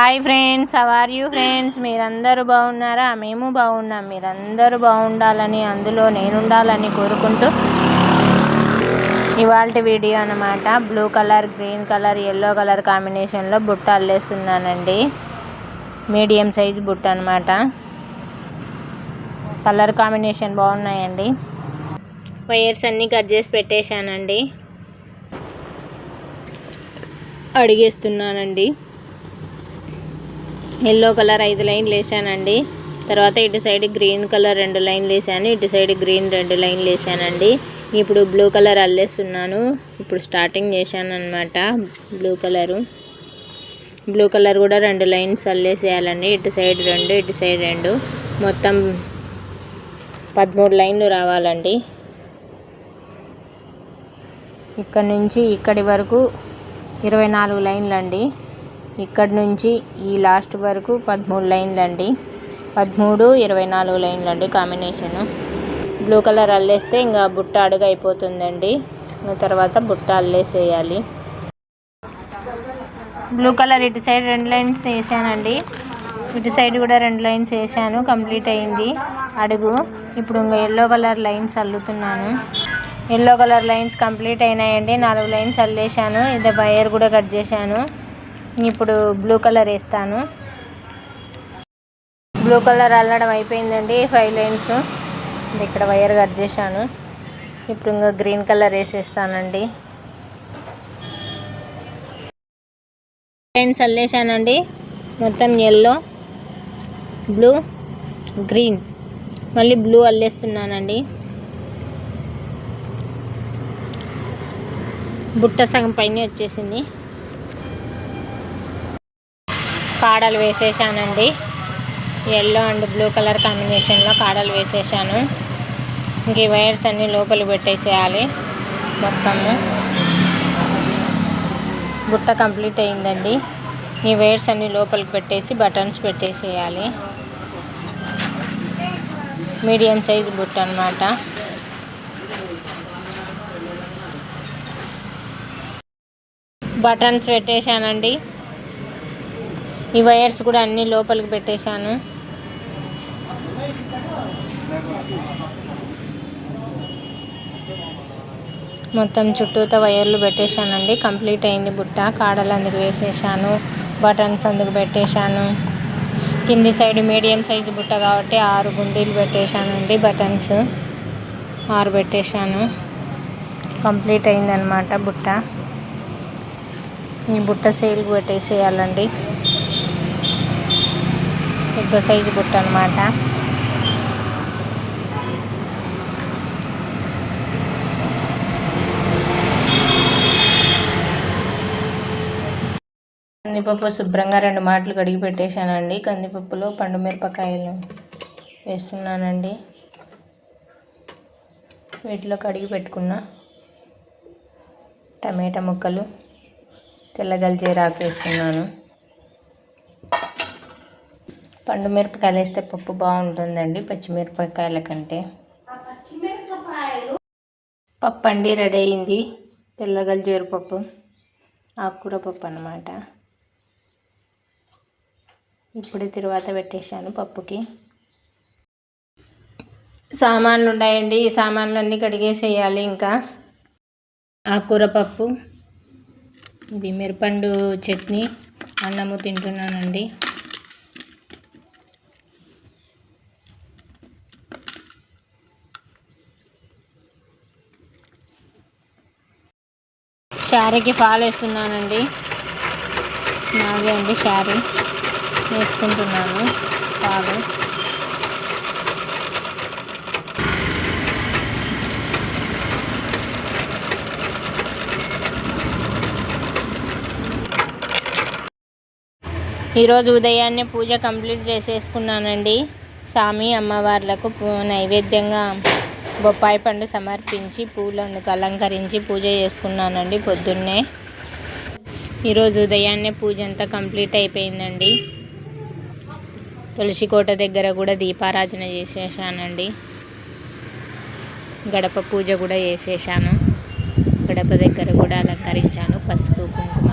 Hi friends are you friends మీరందరూ బాగున్నారా? మేము బాగున్నాం. మీరందరూ బాగుండాలని అందులో నేను ఉండాలని కోరుకుంటూ ఇవాళ వీడియో అనమాట blue colour green colour yellow colour కాంబినేషన్లో బుట్ట అల్లేస్తున్నానండి. మీడియం సైజ్ బుట్ట అనమాట కలర్ కాంబినేషన్ బాగున్నాయండి. వైర్స్ అన్నీ కట్ చేసి పెట్టేశానండి. అడిగేస్తున్నానండి. ఎల్లో కలర్ ఐదు లైన్లు వేసానండి. తర్వాత ఇటు సైడ్ గ్రీన్ కలర్ రెండు లైన్లు వేసాను. ఇటు సైడ్ గ్రీన్ రెండు లైన్లు వేసానండి. ఇప్పుడు బ్లూ కలర్ అల్లేస్తున్నాను. ఇప్పుడు స్టార్టింగ్ చేశాను అనమాట బ్లూ కలరు. బ్లూ కలర్ కూడా రెండు లైన్స్ అల్లేసేయాలండి. ఇటు సైడ్ రెండు ఇటు సైడ్ రెండు. మొత్తం పదమూడు లైన్లు రావాలండి. ఇక్కడ నుంచి ఇక్కడి వరకు ఇరవై నాలుగు లైన్లు అండి ఇక్కడ నుంచి ఈ లాస్ట్ వరకు పదమూడు లైన్లు అండి పదమూడు ఇరవై నాలుగు లైన్లు అండి కాంబినేషను. బ్లూ కలర్ అల్లేస్తే ఇంకా బుట్ట అడుగు అయిపోతుందండి. తర్వాత బుట్ట అల్లేసేయాలి. బ్లూ కలర్ ఇటు సైడ్ రెండు లైన్స్ వేసానండి. ఇటు సైడ్ కూడా రెండు లైన్స్ వేసాను. కంప్లీట్ అయింది అడుగు. ఇప్పుడు ఇంకా ఎల్లో కలర్ లైన్స్ అల్లుతున్నాను. ఎల్లో కలర్ లైన్స్ కంప్లీట్ అయినాయండి. నాలుగు లైన్స్ అల్లేసాను ఇది వైర్ కూడా కట్ చేశాను. ఇప్పుడు బ్లూ కలర్ వేస్తాను. బ్లూ కలర్ అల్లడం అయిపోయిందండి ఫైవ్ లైన్స్. ఇక్కడ వైర్ కట్ చేశాను. ఇప్పుడు ఇంకా గ్రీన్ కలర్ వేసేస్తానండి. లైన్స్ అల్లేసానండి మొత్తం ఎల్లో బ్లూ గ్రీన్ మళ్ళీ బ్లూ అల్లేస్తున్నానండి. బుట్ట సగం పైన వచ్చేసింది. కాడలు వేసేసానండి. ఎల్లో అండ్ బ్లూ కలర్ కాంబినేషన్లో కాడలు వేసేసాను. ఇంక ఈ వైర్స్ అన్నీ లోపలి పెట్టేసేయాలి మొత్తము. బుట్ట కంప్లీట్ అయిందండి. ఈ వైర్స్ అన్నీ లోపలికి పెట్టేసి బటన్స్ పెట్టేసేయాలి. మీడియం సైజ్ బుట్ట అనమాట బటన్స్ పెట్టేశానండి. ఈ వైర్స్ కూడా అన్నీ లోపలికి పెట్టేశాను. మొత్తం చుట్టూతో వైర్లు పెట్టేశానండి. కంప్లీట్ అయింది బుట్ట కాడలు అందుకు వేసేసాను బటన్స్ అందుకు పెట్టేశాను. కింది సైడ్ మీడియం సైజు బుట్ట కాబట్టి ఆరు గుండీలు పెట్టేశానండి బటన్స్ ఆరు పెట్టేశాను. కంప్లీట్ అయిందనమాట బుట్ట. ఈ బుట్ట సేల్కి పెట్టేసేయాలండి. పెద్ద సైజు బుట్ట అనమాట కందిపప్పు శుభ్రంగా రెండు మాటలు కడిగి పెట్టేశానండి. కందిపప్పులో పండు మిరపకాయలు వేస్తున్నానండి. వీటిలో కడిగి పెట్టుకున్న టమాటా ముక్కలు తెల్లగల్జీరాకు వేస్తున్నాను. పండు మిరపకాయలు వేస్తే పప్పు బాగుంటుందండి పచ్చిమిరపకాయల కంటే. పప్పు అండి రెడీ అయింది. తెల్లగల జీరపప్పు ఆకుకూర పప్పు అనమాట ఇప్పుడే తర్వాత పెట్టేశాను పప్పుకి. సామాన్లు ఉన్నాయండి. ఈ సామాన్లు అన్నీ కడిగేసేయాలి ఇంకా. ఆకుకూర పప్పు ఇది మిరపండు చట్నీ. అన్నము తింటున్నానండి. శారీకి ఫాల్ వేస్తున్నానండి. నాదే అండి శారీ. వేసుకుంటున్నాను పాలు. ఈరోజు ఉదయాన్నే పూజ కంప్లీట్ చేసేసుకున్నానండి. స్వామి అమ్మవార్లకు నైవేద్యంగా బొప్పాయి పండు సమర్పించి పూలందుకు అలంకరించి పూజ చేసుకున్నానండి పొద్దున్నే. ఈరోజు ఉదయాన్నే పూజ అంతా కంప్లీట్ అయిపోయిందండి. తులసి కోట దగ్గర కూడా దీపారాధన చేసేసానండి. గడప పూజ కూడా చేసేసాను. గడప దగ్గర కూడా అలంకరించాను. పసుపు కుంకుమ